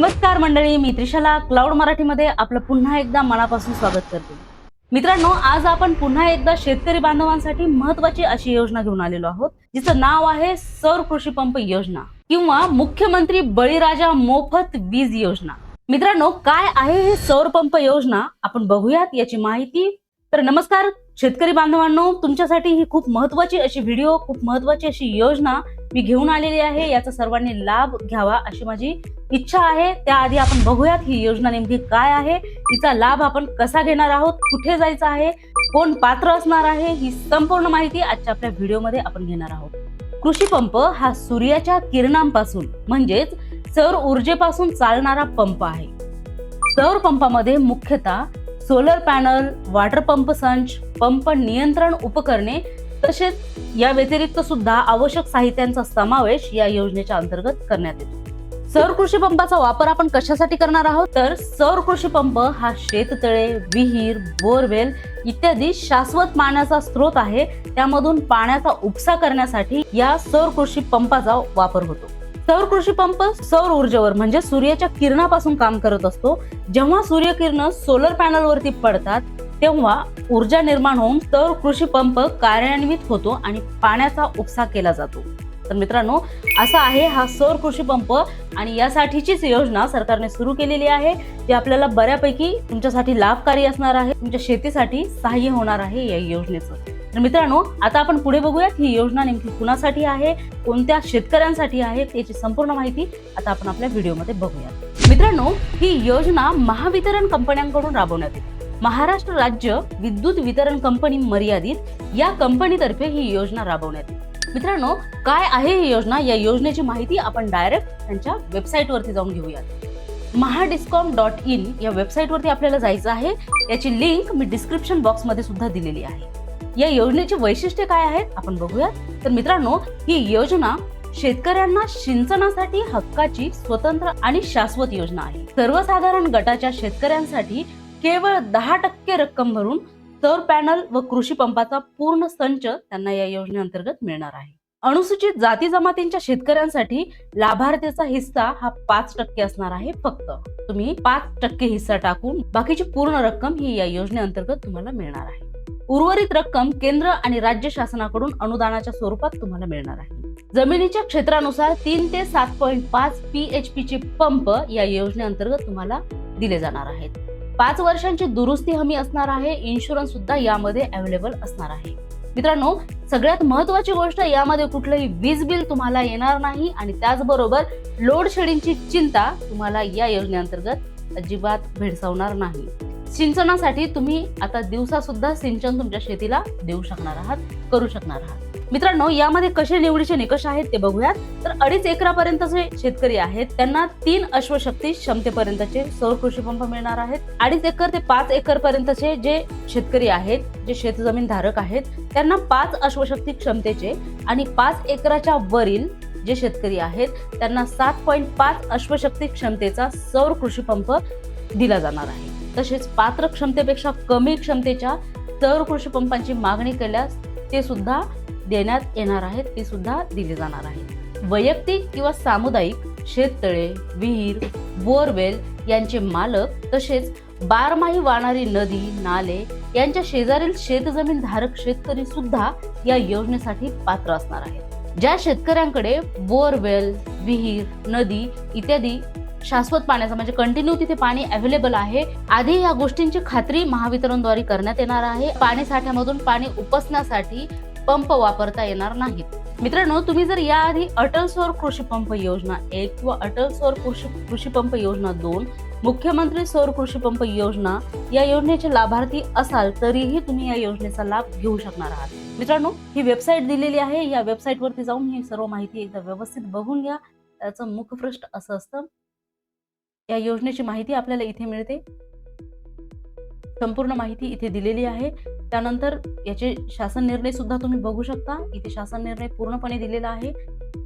नमस्कार मंडळी मी त्रिशाला. क्लाउड मराठीमध्ये आपलं पुन्हा एकदा मनापासून स्वागत करते. मित्रांनो आज आपण पुन्हा एकदा शेतकरी बांधवांसाठी महत्वाची अशी योजना घेऊन आलेलो आहोत जिचं नाव आहे सौर कृषी पंप योजना किंवा मुख्यमंत्री बळीराजा मोफत वीज योजना. मित्रांनो काय आहे ही सौर पंप योजना? आपण बघूयात याची माहिती तर नमस्कार शेतकरी बांधवांनो तुमच्यासाठी ही खूप महत्वाची अशी व्हिडिओ खूप महत्वाची अशी योजना मी घेऊन आलेली आहे. याचा सर्वांनी लाभ घ्यावा अशी माझी इच्छा आहे. त्याआधी आपण बघूयात ही योजना नेमकी काय आहे तिचा लाभ आपण कसा घेणार आहोत कुठे जायचं आहे कोण पात्र असणार आहे ही संपूर्ण माहिती आजच्या आपल्या व्हिडिओमध्ये आपण घेणार आहोत. कृषी पंप हा सूर्याच्या किरणांपासून म्हणजेच सौर ऊर्जेपासून चालणारा पंप आहे. सौर पंपामध्ये मुख्यतः सोलर पॅनल वॉटर पंप संच पंप नियंत्रण उपकरणे तसेच या व्यतिरिक्त सुद्धा आवश्यक साहित्यांचा समावेश या योजनेच्या अंतर्गत करण्यात येतो. सौर कृषी पंपाचा वापर आपण कशासाठी करणार आहोत? तर सौर कृषी पंप हा शेततळे विहीर बोरवेल इत्यादी शाश्वत पाण्याचा स्रोत आहे. त्यामधून पाण्याचा उपसा करण्यासाठी या सौर कृषी पंपाचा वापर होतो. सौर कृषी पंप सौर ऊर्जेवर म्हणजे सूर्याच्या किरणापासून काम करत असतो. जेव्हा सूर्यकिरण सोलर पॅनलवरती पडतात तेव्हा ऊर्जा निर्माण होऊन सौर कृषी पंप कार्यान्वित होतो आणि पाण्याचा उपसा केला जातो. तर मित्रांनो असा आहे हा सौर कृषी पंप आणि यासाठीचीच योजना सरकारने सुरू केलेली आहे जी आपल्याला बऱ्यापैकी तुमच्यासाठी लाभकारी असणार आहे तुमच्या शेतीसाठी सहाय्य होणार आहे या योजनेचं. मित्रांनो आता आपण पुढे बघूयात ही योजना नेमकी कुणासाठी आहे कोणत्या शेतकऱ्यांसाठी आहे याची संपूर्ण माहिती आता आपण आपल्या व्हिडिओमध्ये बघूयात. मित्रांनो ही योजना महावितरण कंपन्यांकडून राबवण्यात येते. महाराष्ट्र राज्य विद्युत वितरण कंपनी मर्यादित या कंपनीतर्फे ही योजना राबवण्यात येते. मित्रांनो काय आहे ही योजना? या योजनेची माहिती आपण डायरेक्ट त्यांच्या वेबसाईटवरती जाऊन घेऊयात. महाडिस्कॉम डॉट इन या वेबसाईटवरती आपल्याला जायचं आहे. याची लिंक मी डिस्क्रिप्शन बॉक्समध्ये सुद्धा दिलेली आहे. या योजनेची वैशिष्ट्ये काय आहेत आपण बघूयात. तर मित्रांनो ही योजना शेतकऱ्यांना सिंचनासाठी हक्काची स्वतंत्र आणि शाश्वत योजना आहे. सर्वसाधारण गटाच्या शेतकऱ्यांसाठी केवळ दहा टक्के रक्कम भरून सौर पॅनल व कृषी पंपाचा पूर्ण संच त्यांना या योजनेअंतर्गत मिळणार आहे. अनुसूचित जाती जमातींच्या शेतकऱ्यांसाठी लाभार्थीचा हिस्सा हा पाच टक्के असणार आहे फक्त. तुम्ही पाच टक्के हिस्सा टाकून बाकीची पूर्ण रक्कम ही या योजनेअंतर्गत तुम्हाला मिळणार आहे. उर्वरित रक्कम केंद्र आणि राज्य शासनाकडून अनुदानाच्या स्वरूपात तुम्हाला मिळणार आहे. जमिनीच्या क्षेत्रानुसार तीन ते सात पॉईंट पाच पी एच पी चे पंप या योजनेअंतर्गत तुम्हाला दिले जाणार आहेत. पाच वर्षांची दुरुस्ती हमी असणार आहे इन्शुरन्स सुद्धा यामध्ये अवेलेबल असणार आहे. मित्रांनो सगळ्यात महत्वाची गोष्ट यामध्ये कुठलंही वीज बिल तुम्हाला येणार नाही आणि त्याचबरोबर लोड शेडिंगची चिंता तुम्हाला या योजनेअंतर्गत अजिबात भेडसावणार नाही. सिंचनासाठी तुम्ही आता दिवसा सुद्धा सिंचन तुमच्या शेतीला देऊ शकणार आहात करू शकणार आहात. मित्रांनो यामध्ये कसे निवडीचे निकष आहेत ते बघूयात. तर अडीच एकरापर्यंतचे शेतकरी आहेत त्यांना तीन अश्वशक्ती क्षमतेपर्यंतचे सौर कृषी पंप मिळणार आहेत. अडीच एकर ते पाच एकर पर्यंतचे जे शेतकरी आहेत जे शेतजमीन धारक आहेत त्यांना पाच अश्वशक्ती क्षमतेचे आणि पाच एकराच्या वरील जे शेतकरी आहेत त्यांना सात पॉईंट पाच अश्वशक्ती क्षमतेचा सौर कृषी पंप दिला जाणार आहे. तसेच पात्र क्षमतेपेक्षा कमी क्षमतेच्या तर कृषी पंपांची मागणी केल्यास ते सुद्धा देण्यात येणार आहेत ते सुद्धा दिले जाणार आहे वैयक्तिक किंवा सामुदायिक शेततळे विहीर बोरवेल यांचे मालक तसेच बारमाही वाहणारी नदी नाले यांच्या शेजारील शेतजमीन धारक शेतकरी सुद्धा या योजनेसाठी पात्र असणार आहेत. ज्या शेतकऱ्यांकडे बोरवेल विहीर नदी इत्यादी शाश्वत पाण्याचा म्हणजे कंटिन्यू तिथे पाणी अवेलेबल आहे. आधी या गोष्टींची खात्री महावितरणद्वारे करण्यात येणार आहे. पाणी साठ्यामधून पाणी उपसण्यासाठी पंप वापरता येणार नाहीत. मित्रांनो तुम्ही जर याआधी अटल सौर कृषी पंप योजना एक किंवा अटल सौर कृषी कृषी पंप योजना दोन मुख्यमंत्री सौर कृषी पंप योजना या योजनेचे लाभार्थी असाल तरीही तुम्ही या योजनेचा लाभ घेऊ शकणार आहात. मित्रांनो ही वेबसाईट दिलेली आहे. या वेबसाईटवरती जाऊन ही सर्व माहिती एकदा व्यवस्थित बघून घ्या. त्याचं मुखपृष्ठ असं असतं. या योजनेची माहिती आपल्याला इथे मिळते. संपूर्ण माहिती इथे दिलेली आहे. त्यानंतर याचे शासन निर्णय सुद्धा तुम्ही बघू शकता. इथे शासन निर्णय पूर्णपणे दिलेला आहे.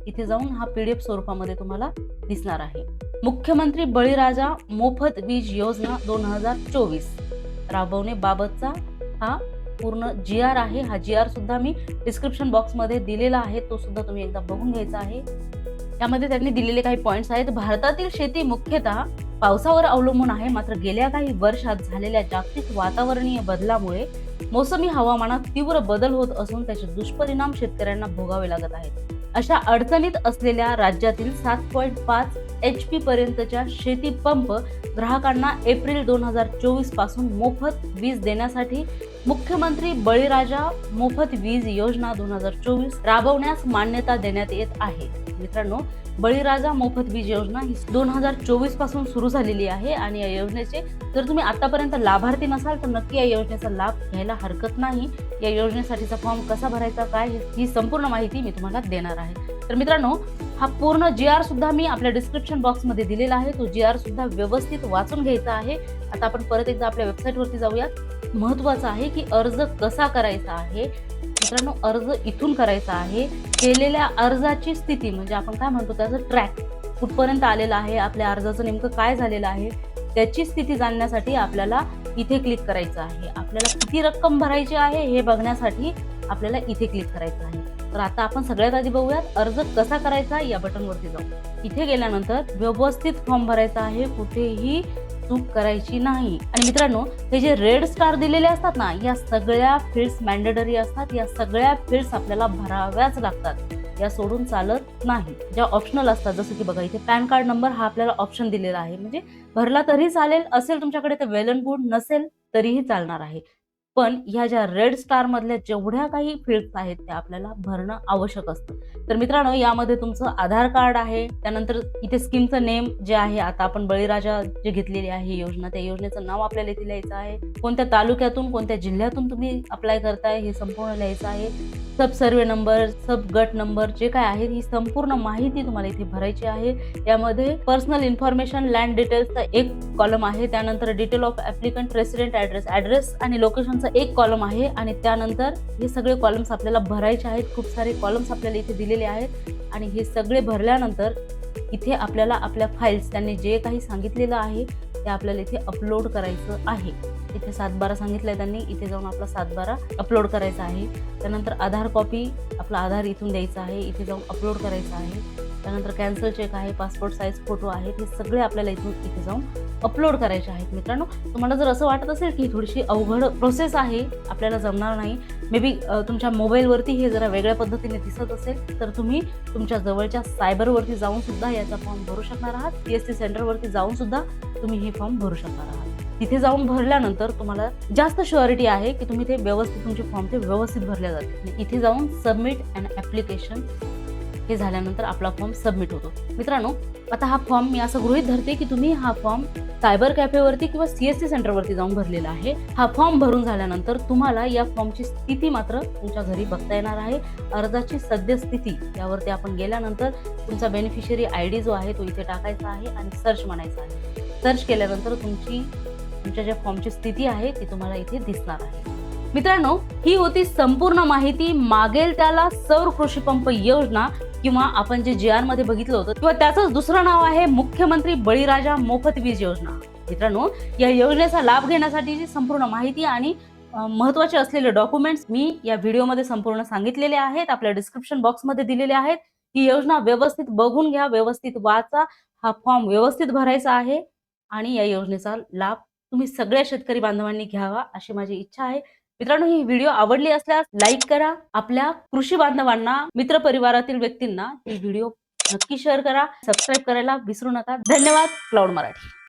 इथे जाऊन हा पीडीएफ स्वरूपामध्ये तुम्हाला दिसणार आहे. मुख्यमंत्री बळीराजा मोफत वीज योजना दोन हजार चोवीस. राबवण्याबाबतचा हा पूर्ण जी आर आहे. हा जी आर सुद्धा मी डिस्क्रिप्शन बॉक्समध्ये दिलेला आहे. तो सुद्धा तुम्ही एकदा बघून घ्यायचा आहे. त्यामध्ये त्यांनी दिलेले काही पॉईंट्स आहेत. भारतातील शेती मुख्यतः पावसावर अवलंबून आहे. मात्र गेल्या काही वर्षात झालेल्या जागतिक वातावरणीय बदलामुळे मोसमी हवामानात तीव्र बदल होत असून त्याचे दुष्परिणाम शेतकऱ्यांना भोगावे लागत आहेत. अशा अडचणीत असलेल्या राज्यातील सात पॉईंट पाच एच पी पर्यंतच्या शेती पंप ग्राहकांना एप्रिल दोन हजार चोवीसपासून मोफत वीज देण्यासाठी मुख्यमंत्री बळीराजा मोफत वीज योजना दोन हजार चोवीस राबवण्यास मान्यता देण्यात येत आहे. मित्रांनो बळीराजा मोफत वीज योजना ही दोन हजार चोवीसपासून सुरू झालेली आहे आणि या योजनेचे जर तुम्ही आतापर्यंत लाभार्थी नसाल तर नक्की या योजनेचा लाभ घ्यायला हरकत नाही. या योजनेसाठीचा फॉर्म कसा भरायचा काय ही संपूर्ण माहिती मी तुम्हाला देणार आहे. तर मित्रांनो हा पूर्ण जी आर सुद्धा मी आपल्या डिस्क्रिप्शन बॉक्समध्ये दिलेला आहे. तो जी आर सुद्धा व्यवस्थित वाचून घ्यायचा आहे. आता आपण परत एकदा आपल्या वेबसाईटवरती जाऊयात. महत्वाचं आहे की अर्ज कसा करायचा आहे मित्रांनो अर्ज इथून करायचा आहे. केलेल्या अर्जाची स्थिती म्हणजे आपण काय म्हणतो त्याचं ट्रॅक कुठपर्यंत आलेला आहे आपल्या अर्जाचं नेमकं काय झालेलं आहे त्याची स्थिती जाणण्यासाठी आपल्याला इथे क्लिक करायचं आहे. आपल्याला किती रक्कम भरायची आहे हे बघण्यासाठी आपल्याला इथे क्लिक करायचं आहे. तर आता आपण सगळ्यात आधी बघूयात अर्ज कसा करायचा या बटनवरती जाऊ. इथे गेल्यानंतर व्यवस्थित फॉर्म भरायचा आहे कुठेही चूक करायची नाही. आणि मित्रांनो हे जे रेड स्टार दिलेले असतात ना या सगळ्या फील्ड्स मॅन्डेटरी असतात. या सगळ्या फील्ड्स आपल्याला भराव्याच लागतात. या सोडून चालत नाही. ज्या ऑप्शनल असतात जसं की बघा इथे पॅन कार्ड नंबर हा आपल्याला ऑप्शन दिलेला आहे. म्हणजे भरला तरी चालेल. असेल तुमच्याकडे तर वेल अँड गुड नसेल तरीही चालणार आहे. पण ह्या ज्या रेड स्टार मधल्या जेवढ्या काही फील्ड्स आहेत त्या आपल्याला भरणं आवश्यक असतं. तर मित्रांनो यामध्ये तुमचं आधार कार्ड आहे त्यानंतर इथे स्कीमचं नेम जे आहे आता आपण बळीराजा जे घेतलेली आहे योजना त्या योजनेचं नाव आपल्याला इथे लिहायचं आहे. कोणत्या तालुक्यातून कोणत्या जिल्ह्यातून तुम्ही अप्लाय करताय हे संपूर्ण लिहायचं आहे. सब सर्वे नंबर सब गट नंबर जे काय आहे ही संपूर्ण माहिती तुम्हाला इथे भरायची आहे. यामध्ये पर्सनल इन्फॉर्मेशन लँड डिटेल्सचा एक कॉलम आहे. त्यानंतर detail of applicant resident address address आणि लोकेशन लोकेशनचा एक कॉलम आहे आणि त्यानंतर हे सगळे कॉलम्स आपल्याला भरायचे आहेत. खूप सारे कॉलम्स आपल्याला इथे दिलेले आहेत. आणि हे सगळे भरल्यानंतर इथे आपल्याला आपल्या फाईल्स त्यांनी जे काही सांगितलेलं आहे ते आपल्याला इथे अपलोड करायचं आहे. इथे सातबारा सांगितलंय त्यांनी. इथे जाऊन आपला सातबारा अपलोड करायचा आहे. त्यानंतर आधार कॉपी आपला आधार इथून द्यायचा आहे. इथे जाऊन अपलोड करायचा आहे. त्यानंतर कॅन्सल चेक आहे पासपोर्ट साईज फोटो आहेत हे सगळे आपल्याला इथून इथे जाऊन अपलोड करायचे आहेत. मित्रांनो तुम्हाला जर असं वाटत असेल की थोडीशी अवघड प्रोसेस आहे आपल्याला जमणार नाही मे बी तुमच्या मोबाईलवरती हे जरा वेगळ्या पद्धतीने दिसत असेल तर तुम्ही तुमच्या जवळच्या सायबरवरती जाऊन सुद्धा याचा फॉर्म भरू शकणार आहात. पी एस सी सेंटरवरती जाऊन सुद्धा तुम्ही हे फॉर्म भरू शकणार आहात. तिथे जाऊन भरल्यानंतर तुम्हाला जास्त शुअरिटी आहे की तुम्ही ते व्यवस्थित तुमचे फॉर्म ते व्यवस्थित भरले जातील. इथे जाऊन सबमिट अँड ॲप्लिकेशन हे झाल्यानंतर आपला फॉर्म सबमिट होतो. मित्रांनो आता हा फॉर्म मी असं गृहित धरते की तुम्ही हा फॉर्म सायबर कॅफेवरती किंवा सी एस सी सेंटरवरती जाऊन भरलेला आहे. हा फॉर्म भरून झाल्यानंतर तुम्हाला या फॉर्मची स्थिती मात्र तुमच्या घरी बघता येणार आहे. अर्जाची सद्यस्थिती यावरती आपण गेल्यानंतर तुमचा बेनिफिशियरी आय डी जो आहे तो इथे टाकायचा आहे आणि सर्च म्हणायचा आहे. सर्च केल्यानंतर तुमची तुमच्या ज्या फॉर्मची स्थिती आहे ती तुम्हाला इथे दिसणार आहे. मित्रांनो ही होती संपूर्ण माहिती. मागेल त्याला सौर कृषी पंप योजना किंवा आपण जे जे आरमध्ये बघितलं होतं किंवा त्याचंच दुसरं नाव आहे मुख्यमंत्री बळीराजा मोफत वीज योजना. मित्रांनो या योजनेचा लाभ घेण्यासाठीची संपूर्ण माहिती आणि महत्त्वाचे असलेले डॉक्युमेंट्स मी या व्हिडिओमध्ये संपूर्ण सांगितलेले आहेत आपल्या डिस्क्रिप्शन बॉक्समध्ये दिलेले आहेत. ही योजना व्यवस्थित बघून घ्या व्यवस्थित वाचा हा फॉर्म व्यवस्थित भरायचा आहे आणि या योजनेचा लाभ तुम्ही सगळ्या शेतकरी बांधवांनी घ्यावा अशी माझी इच्छा आहे. मित्रांनो ही व्हिडिओ आवडली असल्यास लाईक करा. आपल्या कृषी बांधवांना मित्र परिवारातील व्यक्तींना ही व्हिडिओ नक्की शेअर करा. सबस्क्राईब करायला विसरू नका. धन्यवाद. क्लाउड मराठी.